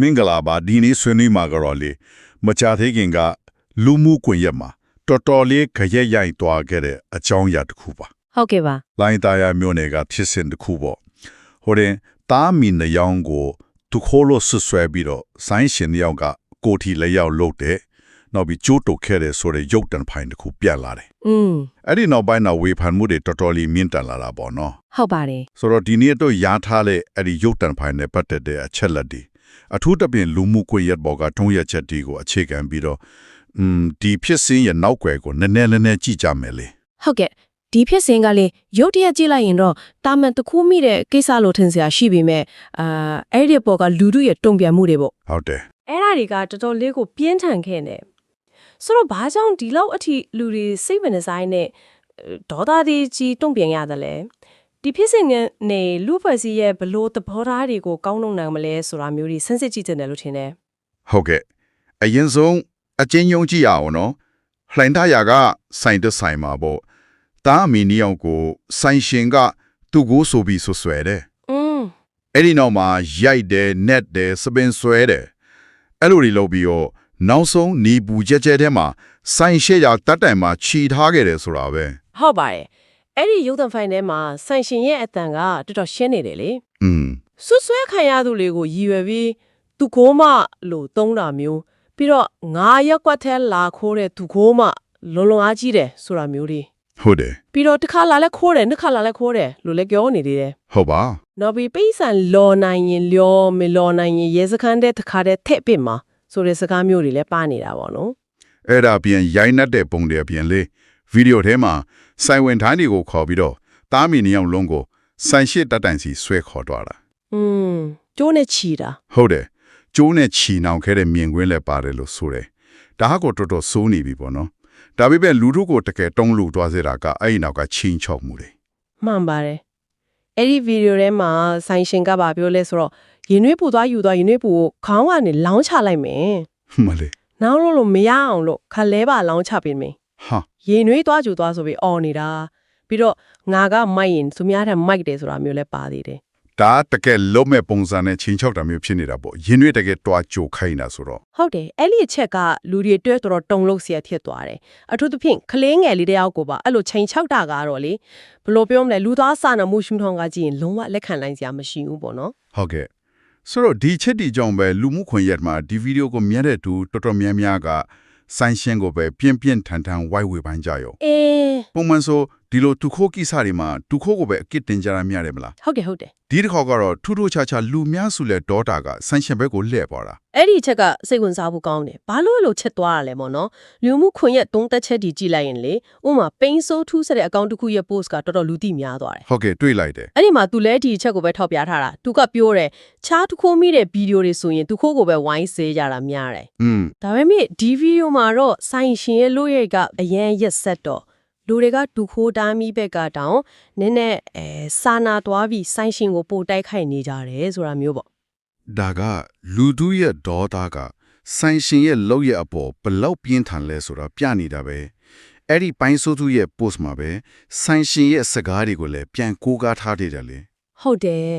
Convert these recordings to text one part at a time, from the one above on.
မင်္ဂလာပါဒီနေ့ဆွေးနွေးမှာကတော့လေမချသေးခင်ကလူမှုကွန်ရက်မှာတော်တော်လေးခရက်ရိုက်သွားခဲ့တဲ့အကြောင်းအရာတစ်ခုပါဟုတ်ကဲ့ပါလိုင်းသားရမျိုးနယ်ကဖြစ်စဉ်တစ်ခုပေါ့ဟိုရင်တာမီနယောင်ကိုသူခိုးလို့ဆွဆွဲပြီးတော့ဆိုင်းရှင်တစ်ယောက်ကကိုထီလက်ရောက်လုတ်တယ်နောက်ပြီးကျိုးတုတ်ခဲ့တယ်ဆိုတဲ့ရုပ်တံဖိုင်တစ်ခုပြတ်လာတယ်อืมအဲ့ဒီနောက်ပိုင်းတော့ဝေဖန်မှုတွေတော်တော်လေးမြင့်တက်လာတာပေါ့နော်ဟုတ်ပါတယ်ဆိုတော့ဒီနေ့တော့ရားထားတဲ့အဲ့ဒီရုပ်တံဖိုင်နဲ့ပတ်သက်တဲ့အချက်လက်တွေ အထူးသဖြင့်လူမှုကွန်ရက်ပေါ်ကထုံးရက်ချက်တွေကိုအခြေခံပြီးတော့อืมဒီဖြစ်စဉ်ရဲ့နောက်ွယ်ကိုနည်းနည်းလေးနည်းကြည့်ကြမယ်လေဟုတ်ကဲ့ဒီဖြစ်စဉ်ကလေရုတ်တရက်ကြည့်လိုက်ရင်တော့တာမန်တစ်ခုမိတဲ့ကိစ္စလို့ထင်စရာရှိပေမဲ့အာအဲ့ဒီပေါ်ကလူတို့ရဲ့တုံ့ပြန်မှုတွေပေါ့ဟုတ်တယ်အဲ့ဒါတွေကတော်တော်လေးကိုပြင်းထန်ခဲ့နေဆိုတော့ဘာကြောင့်ဒီလောက်အထိလူတွေစိတ်ဝင်စားနဲ့ဒေါသတွေကြီးတုံ့ပြန်ရတယ်လဲ ဒီဖြစ်စဉ်နဲ့လူဖွဲ့စည်းရဲ့ဘလို့သဘောထားတွေကိုကောင်းနှုံနိုင်မလဲဆိုတာမျိုးတွေဆန်းစစ်ကြည့်တယ်လို့ထင်တယ်ဟုတ်ကဲ့အရင်ဆုံးအချင်းယုံကြည့်ရအောင်နော်လှိုင်သားရကစိုင်တဆိုင်မှာပေါ့တာမီနီယောင်ကိုစိုင်ရှင်ကသူ့ကိုဆိုပြီးဆွဆွဲတယ်อืมအဲ့ဒီနောက်မှာရိုက်တယ်နက်တယ်စပင်ဆွဲတယ်အဲ့လိုတွေလုပ်ပြီးတော့နောက်ဆုံးနီပူကြဲကြဲထဲမှာစိုင်ရှေ့ရတတ်တိုင်မှာခြီထားခဲ့တယ်ဆိုတာပဲဟုတ်ပါတယ် အဲ့ဒီရုပ်သံဖိုင်ထဲမှာဆန်ရှင်ရဲ့အတန်ကတော်တော်ရှင်းနေတယ်လေอืมဆွဆွဲခံရသူတွေကိုရည်ရွယ်ပြီးသူကိုမလို့သုံးတာမျိုးပြီးတော့ငါရက်ကွက်ထဲလာခိုးတဲ့သူကိုမလုံလုံအားကြီးတယ်ဆိုတာမျိုးတွေဟုတ်တယ်ပြီးတော့တစ်ခါလာလဲခိုးတယ်နှစ်ခါလာလဲခိုးတယ်လို့လည်းပြောနေသေးတယ်ဟုတ်ပါနောက်ပြီးပိဿံလော်နိုင်ရင်လျောမလော်နိုင်ရင်ရဲစခန်းတဲ့တစ်ခါတည်းထက်ပစ်မှာဆိုတဲ့စကားမျိုးတွေလည်းပါနေတာပေါ့နော်အဲ့ဒါပြန်ရိုင်းနှက်တဲ့ပုံတွေပြန်လေ ဗီဒီယိုထဲမှာစိုင်ဝင်ထိုင်းတွေကိုခေါ်ပြီးတော့တာမီနီယောင်လုံးကိုစိုင်ရှေ့တတ်တိုင်စီဆွဲခေါ်သွားတာอืมကျိုးနဲ့ချီတာဟုတ်တယ်ကျိုးနဲ့ခြီနှောင်ခဲ့တဲ့မြင်ကွင်းလည်းပါတယ်လို့ဆိုတယ်ဒါဟာကိုတော်တော်စိုးနေပြီပေါ့နော်ဒါပေမဲ့လူတို့ကိုတကယ်တုံးလူသွားစေတာကအဲ့ဒီနောက်ကချင်းချောက်မှုတွေမှန်ပါတယ်အဲ့ဒီဗီဒီယိုထဲမှာဆိုင်ရှင်ကပါပြောလဲဆိုတော့ရင်နှွေးပူသွားယူသွားရင်နှွေးပူကိုခေါင်းကနေလောင်းချလိုက်မယ်မလေးနောက်လို့လို့မရအောင်လို့ခလဲပါလောင်းချပေးမယ် ဟာရင်နှွေးသွားကြူသွားဆိုပြီးအော်နေတာပြီးတော့ငါကမိုက်ရင်သူများထက်မိုက်တယ်ဆိုတာမျိုးလည်းပါသေးတယ်ဒါတကယ်လုံးမဲ့ပုံစံနဲ့ချင်းချောက်တာမျိုးဖြစ်နေတာပေါ့ရင်တွေတကယ်တွားကြိုခိုင်းတာဆိုတော့ဟုတ်တယ်အဲ့ဒီအချက်ကလူတွေတွဲတော်တော်တုံလို့ဆရာဖြစ်သွားတယ်အထူးသဖြင့်ကလေးငယ်လေးတယောက်ကိုပါအဲ့လိုချင်းချောက်တာကတော့လေဘယ်လိုပြောမလဲလူသားစာနာမှုရှင်ထောင်ကကြည့်ရင်လုံးဝလက်ခံနိုင်စရာမရှိဘူးပေါ့နော်ဟုတ်ကဲ့ဆိုတော့ဒီချက်ဒီကြောင့်ပဲလူမှုခွန်ရက်မှာဒီဗီဒီယိုကိုမြင်တဲ့သူတော်တော်များများက ဆိုင်ရှင်ကိုပဲပြင်းပြင်းထန်ထန်ဝိုက်ဝေပန်းကြရောအေးပုံမှန်ဆိုဒီလိုဒုက္ခကိစ္စတွေမှာဒုက္ခကိုပဲအကစ်တင်ကြရမြတယ်မလားဟုတ်ကဲ့ဟုတ်တယ်ဒီတစ်ခေါက်ကတော့ထူးထူးခြားခြားလူများစုလဲဒေါတာကဆန်ရှင်ဘက်ကိုလှည့်ပေါ်တာအဲ့ဒီချက်ကစိတ်ဝင်စားဖို့ကောင်းတယ်ဘာလို့အဲ့လိုချက်သွားရလဲပေါ့နော်လူမှုခွင့်ရဲ့တုံးသက်ချက်ဒီကြည့်လိုက်ရင်လေဥမာပိန်ဆိုးထူးဆက်တဲ့အကောင့်တစ်ခုရဲ့ post ကတော်တော်လူသိများသွားတယ်ဟုတ်ကဲ့တွေ့လိုက်တယ်အဲ့ဒီမှာသူလဲဒီချက်ကိုပဲထောက်ပြထားတာသူကပြောတယ်ခြားတစ်ခိုးမိတဲ့ဗီဒီယိုတွေဆိုရင်သူခိုးကိုပဲဝိုင်းစေးကြတာများတယ်อืมဒါပေမဲ့ဒီဗီဒီယိုမှာတော့ဆိုင်ရှင်ရဲ့လို့ရဲ့ကအရန်ရက်ဆက်တော့ လူတွေကဒူခိုးတားမိဘက်ကတောင်နည်းနည်းအဲစာနာသွားပြီးဆိုင်ရှင်ကိုပို့တိုက်ခိုက်နေကြတယ်ဆိုတာမျိုးပေါ့ဒါကလူသူရဲ့ဒေါတာကဆိုင်ရှင်ရဲ့လောက်ရဲ့အပေါ်ဘလောက်ပြင်းထန်လဲဆိုတာပြနေတာပဲအဲ့ဒီပိုင်းဆိုးသူရဲ့ post မှာပဲဆိုင်ရှင်ရဲ့စကားတွေကိုလည်းပြန်ကိုးကားထားသေးတယ်လေဟုတ်တယ်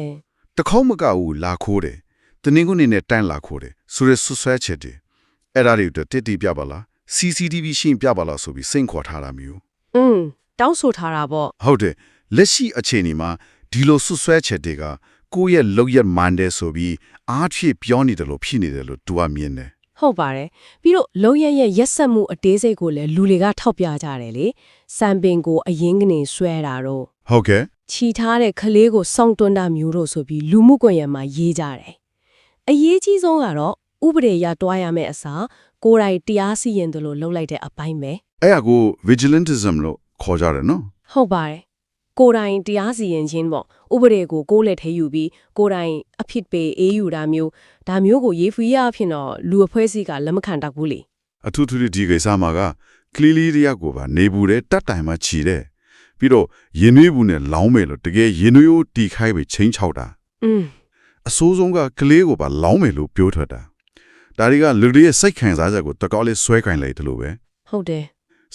တခေါက်မကဘူးလာခိုးတယ်တနင်္ဂနွေနဲ့တန်းလာခိုးတယ်ဆိုရဆွဆွဲချက်တယ်အဲ့ဒါတွေတော့တစ်တီပြပါလား CCTV ရှင်းပြပါလားဆိုပြီးစိန်ခေါ်ထားတာမျိုး อืมတောင်းဆိုထားတာပေါ့ဟုတ်တယ်လက်ရှိအခြေအနေမှာဒီလိုဆွဆွဲချက်တွေကကိုယ့်ရဲ့လောက်ရမှန်တယ်ဆိုပြီးအားဖြည့်ပြောနေတယ်လို့ဖြစ်နေတယ်လို့သူကမြင်တယ်ဟုတ်ပါတယ်ပြီးတော့လုံရရဲ့ရက်ဆက်မှုအသေးစိတ်ကိုလည်းလူတွေကထောက်ပြကြတယ်လေစံပင်ကိုအရင်ကနေဆွဲတာတော့ဟုတ်ကဲ့ခြီထားတဲ့ကလေးကိုစောင့်တွန်းတာမျိုးတို့ဆိုပြီးလူမှုကွန်ရက်မှာရေးကြတယ်အရေးကြီးဆုံးကတော့ဥပဒေရတွားရမယ့်အစားကိုယ်တိုင်တရားစီရင်တယ်လို့လုပ်လိုက်တဲ့အပိုင်းပဲ အဲ့ဒါကို vigilantism လို့ခေါ်ကြတယ်နော်ဟုတ်ပါတယ်ကိုယ်တိုင်တရားစီရင်ခြင်းပေါ့ဥပဒေကိုကိုယ်လက်ထဲယူပြီးကိုယ်တိုင်အဖြစ်ပေးအေးယူတာမျိုးဒါမျိုးကိုရေးဖွေးရအဖြစ်တော့လူအဖွဲ့အစည်းကလက်မခံတတ်ဘူးလေအထူးထူးဒီကိစ္စမှာကကလီလီတယောက်ကိုပါနေဘူးတဲ့တတ်တိုင်မှာခြီတယ်ပြီးတော့ရင်နွေးဘူးနဲ့လောင်းမယ်လို့တကယ်ရင်နွေးကိုတီခိုင်းပြီးချင်းချောက်တာอืมအဆိုးဆုံးကကလေးကိုပါလောင်းမယ်လို့ပြောထွက်တာဒါတွေကလူတွေရဲ့စိတ်ခံစားချက်ကိုတကောက်လေးဆွဲကင်လိုက်တယ်လို့ပဲဟုတ်တယ်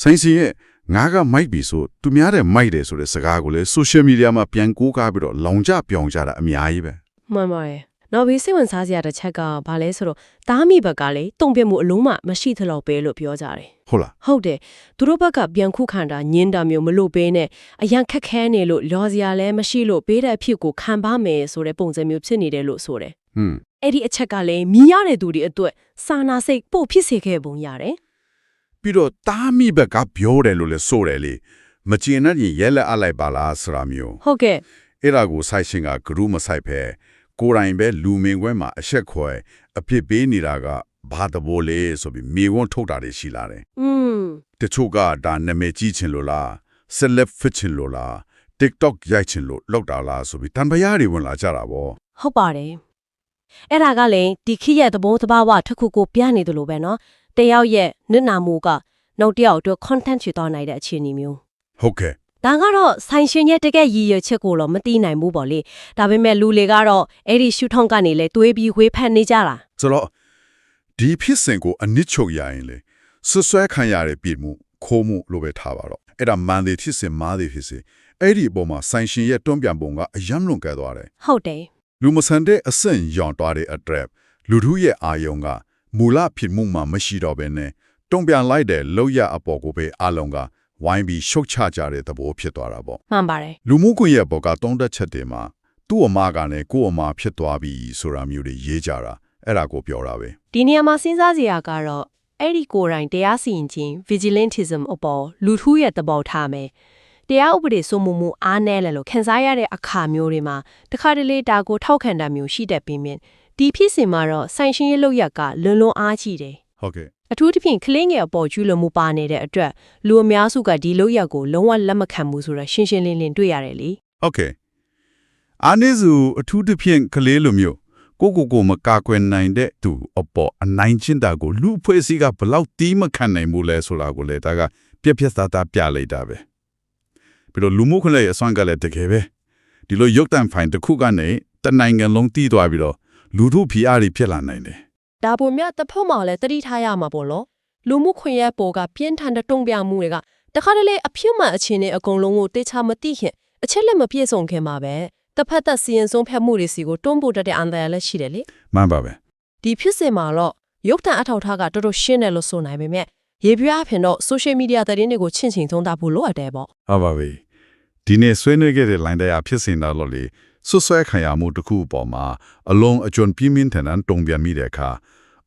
ဆိုင်းစီရဲ့ငါကမိုက်ပြီဆိုသူများတဲ့မိုက်တယ်ဆိုတဲ့စကားကိုလေဆိုရှယ်မီဒီယာမှာပြန်ကိုးကားပြီးတော့လောင်ကြပြောင်ကြတာအများကြီးပဲမှန်ပါတယ်နောက်ပြီးစိတ်ဝင်စားစရာတစ်ချက်ကဘာလဲဆိုတော့တားမိဘက်ကလေတုံ့ပြန်မှုအလုံးမမရှိသလောက်ပဲလို့ပြောကြတယ်ဟုတ်လားဟုတ်တယ်သူတို့ဘက်ကပြန်ခုခံတာညင်းတာမျိုးမလို့ပေးနဲ့အရန်ခက်ခဲနေလို့လောစရာလည်းမရှိလို့ပေးတဲ့အဖြစ်ကိုခံပါမယ်ဆိုတဲ့ပုံစံမျိုးဖြစ်နေတယ်လို့ဆိုတယ်ဟွန်းအဲ့ဒီအချက်ကလည်းမြင်ရတဲ့သူတွေအတွက်စာနာစိတ်ပို့ဖြစ်စေခဲ့ပုံရတယ် ပြီးတော့တားမိဘက်ကပြောတယ်လို့လည်းဆိုတယ်လေမကျင်တဲ့ရင်ရဲလက်အလိုက်ပါလားဆိုတာမျိုး ဟုတ်ကဲ့ အဲ့ဒါကိုဆိုင်ရှင်ကဂရုမဆိုင်ဖဲကိုယ်တိုင်ပဲလူမင်ခွဲမှာအဆက်ခွဲအဖြစ်ပေးနေတာကဘာတဘောလဲဆိုပြီးမြေဝန်းထုတ်တာတွေရှိလာတယ် อืม တချို့ကဒါနာမည်ကြီးချင်လို့လား celeb fit ချင်လို့လား TikTok ရိုက်ချင်လို့လောက်တာလားဆိုပြီးတန်ဖရာတွေဝင်လာကြတာဗော ဟုတ်ပါတယ်အဲ့ဒါကလည်းဒီခိရဲ့သဘောတဘာဝတစ်ခုကိုပြနေတယ်လို့ပဲเนาะ တယောက်ရဲ့နစ်နာမှုကနောက်တစ်ယောက်အတွက် content ချွေသွားနိုင်တဲ့အခြေအနေမျိုးဟုတ်ကဲ့ဒါကတော့ဆိုင်ရှင်ရဲ့တကယ်ရည်ရွယ်ချက်ကိုတော့မသိနိုင်ဘူးပေါ့လေဒါပေမဲ့လူတွေကတော့အဲ့ဒီရှုထောင့်ကနေလဲတွေးပြီးဝေးဖက်နေကြတာဆိုတော့ဒီဖြစ်စဉ်ကိုအနစ်ချုပ်ရရင်လေဆွဆွဲခံရတဲ့ပြည်မှုခိုးမှုလို့ပဲထားပါတော့အဲ့ဒါမန်သေးဖြစ်စဉ်မားသေးဖြစ်စဉ်အဲ့ဒီအပေါ်မှာဆိုင်ရှင်ရဲ့တွန်းပြန်ပုံကအယမ်းလွန်ကဲသွားတယ်ဟုတ်တယ်လူမဆန်တဲ့အဆင့်ရောင်သွားတဲ့အတွက်လူထုရဲ့အာယုံက မူလဖြစ်မှုမှမရှိတော့ဘဲနဲ့တုံ့ပြန်လိုက်တဲ့လောက်ရအပေါ်ကိုပဲအလုံးကဝိုင်းပြီးရှုတ်ချကြတဲ့သဘောဖြစ်သွားတာပေါ့မှန်ပါတယ်လူမှုကွန်ရက်ပေါ်ကတုံးတက်ချက်တွေမှာသူ့အမကလည်းကို့အမဖြစ်သွားပြီဆိုတာမျိုးတွေရေးကြတာအဲ့ဒါကိုပြောတာပဲဒီနေရာမှာစဉ်းစားစရာကတော့အဲ့ဒီကိုယ်တိုင်တရားစီရင်ခြင်း vigilantism အပေါ်လူထုရဲ့သဘောထားမယ်တရားဥပဒေစိုးမိုးမှုအားနည်းတယ်လို့ခန်းစားရတဲ့အခါမျိုးတွေမှာတခါတလေဒါကိုထောက်ခံတာမျိုးရှိတတ်ပြီးမြင် ဒီဖြစ်စဉ်မှာတော့ဆိုင်ရှင်ရဲ့လောက်ရကလွန်လွန်အားကြီးတယ်ဟုတ်ကဲ့အထူးသဖြင့်ကလင်းငယ်အပေါ်ကျူးလွန်မှုပါနေတဲ့အတွက်လူအများစုကဒီလောက်ရကိုလုံးဝလက်မခံဘူးဆိုတာရှင်းရှင်းလင်းလင်းတွေ့ရတယ်လေဟုတ်ကဲ့အာနေစုအထူးသဖြင့်ကလေးလိုမျိုးကိုကိုကိုမကာကွယ်နိုင်တဲ့သူအပေါ်အနိုင်ကျင့်တာကိုလူအဖွဲ့အစည်းကဘလောက်တီးမခံနိုင်ဘူးလဲဆိုတာကိုလေဒါကပြက်ပြက်သားသားပြလိုက်တာပဲပြီးတော့လူမှုခွင့်ရဲ့အစွမ်းကလည်းတကယ်ပဲဒီလိုရုပ်တံဖိုင်တစ်ခုကနေတနိုင်ငံလုံးတီးသွားပြီးတော့ လူထုဖိအားတွေဖြစ်လာနိုင်တယ်ဒါပုံမြတစ်ဖက်မှာလည်းတတိထားရမှာပေါ့နော်လူမှုခွင့်ရပေါ်ကပြင်းထန်တဲ့တုံ့ပြန်မှုတွေကတခါတလေအဖြစ်မှန်အခြေအနေအကုန်လုံးကိုတေချာမသိခင်အချက်လက်မပြည့်စုံခင်မှာပဲတစ်ဖက်သက်စီရင်ဆုံးဖြတ်မှုတွေစီကိုတွန်းပို့တတ်တဲ့အန္တရာယ်လည်းရှိတယ်လေမှန်ပါပဲဒီဖြစ်စဉ်မှာတော့ရုပ်တံအထောက်ထားကတော်တော်ရှင်းတယ်လို့ဆိုနိုင်ပေမဲ့ရေပြားအဖြစ်တော့ social media သတင်းတွေကိုချင့်ချိန်သုံးသပ်ဖို့လိုအပ်တယ်ပေါ့ဟုတ်ပါပြီဒီနေ့ဆွေးနွေးခဲ့တဲ့ line တရားဖြစ်စဉ်တော့လို့လေ ဆွဆွဲခံရမှုတစ်ခုအပေါ်မှာအလုံးအကျွံပြင်းပြင်းထန်ထန်တုံ့ပြန်မိတဲ့အခါ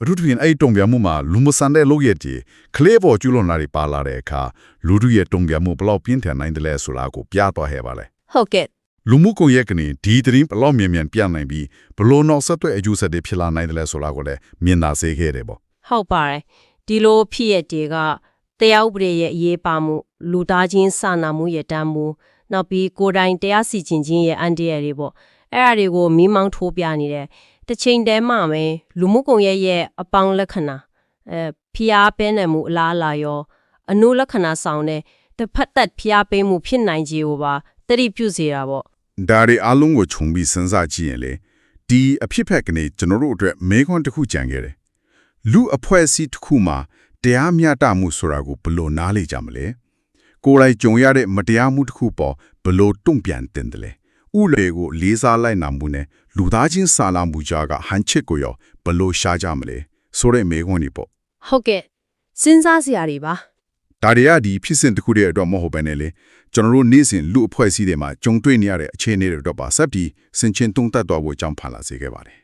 အထူးသဖြင့်အဲ့ဒီတုံ့ပြန်မှုမှာလူမဆန်တဲ့လုပ်ရည်တီကလေးပေါ်ကျူးလွန်တာတွေပါလာတဲ့အခါလူတို့ရဲ့တုံ့ပြန်မှုဘယ်လောက်ပြင်းထန်နိုင်တယ်လဲဆိုတာကိုပြသွားခဲ့ပါလေဟုတ်ကဲ့လူမှုကွန်ရက်ကနေဒီသတင်းဘယ်လောက်မြန်မြန်ပြနိုင်ပြီးဘယ်လို့နောက်ဆက်တွဲအကျိုးဆက်တွေဖြစ်လာနိုင်တယ်လဲဆိုတာကိုလည်းမြင်သာစေခဲ့တယ်ပေါ့ဟုတ်ပါတယ်ဒီလိုဖြစ်ရတွေကတရားဥပဒေရဲ့အရေးပါမှုလူသားချင်းစာနာမှုရဲ့တမ်းမှု နောက်ပြီးကိုယ်တိုင်တရားစီရင်ခြင်းရဲ့အန်တရာယ်တွေပေါ့အဲ့အရာတွေကိုမိမောင်းထိုးပြနေတယ်တစ်ချိန်တည်းမှာပဲလူမှုကွန်ရက်ရဲ့အပေါင်းလက္ခဏာအဲဖျားပဲနေမှုအလားအလာရော အနုလက္ခဏာဆောင်တဲ့တစ်ဖက်သက်ဖျားပေးမှုဖြစ်နိုင်ခြေကိုပါတတိပြုစေတာပေါ့ဒါတွေအလုံးကိုခြုံပြီးစဉ်းစားကြည့်ရင်လေဒီအဖြစ်ဖက်ကနေကျွန်တော်တို့အတွက်မေခွန်းတစ်ခုကြံခဲ့တယ်လူအဖွဲ့အစည်းတစ်ခုမှာတရားမျှတမှုဆိုတာကိုဘယ်လို့နားလေကြမလဲ ကိုယ်တိုင်ကြုံရတဲ့မတရားမှုတစ်ခုပေါ်ဘယ်လို့တုံ့ပြန်တင်တယ်လဲဥလေကိုလေးစားလိုက်နာမှုနဲ့လူသားချင်းစာနာမှုကြားကဟန်ချစ်ကိုရောဘယ်လို့ရှားကြမလဲဆိုတဲ့မေခွန်းတွေပေါ့ဟုတ်ကဲ့စဉ်းစားစရာတွေပါဒါတွေကဒီဖြစ်စဉ်တစ်ခုတည်းအတွက်မဟုတ်ဘဲနဲ့လေကျွန်တော်တို့နေ့စဉ်လူအဖွဲ့အစည်းတွေမှာကြုံတွေ့နေရတဲ့အခြေအနေတွေတော့ပါဆက်ပြီးဆင်ချင်းတုံးတက်သွားဖို့အကြောင်းဖန်လာစေခဲ့ပါတယ်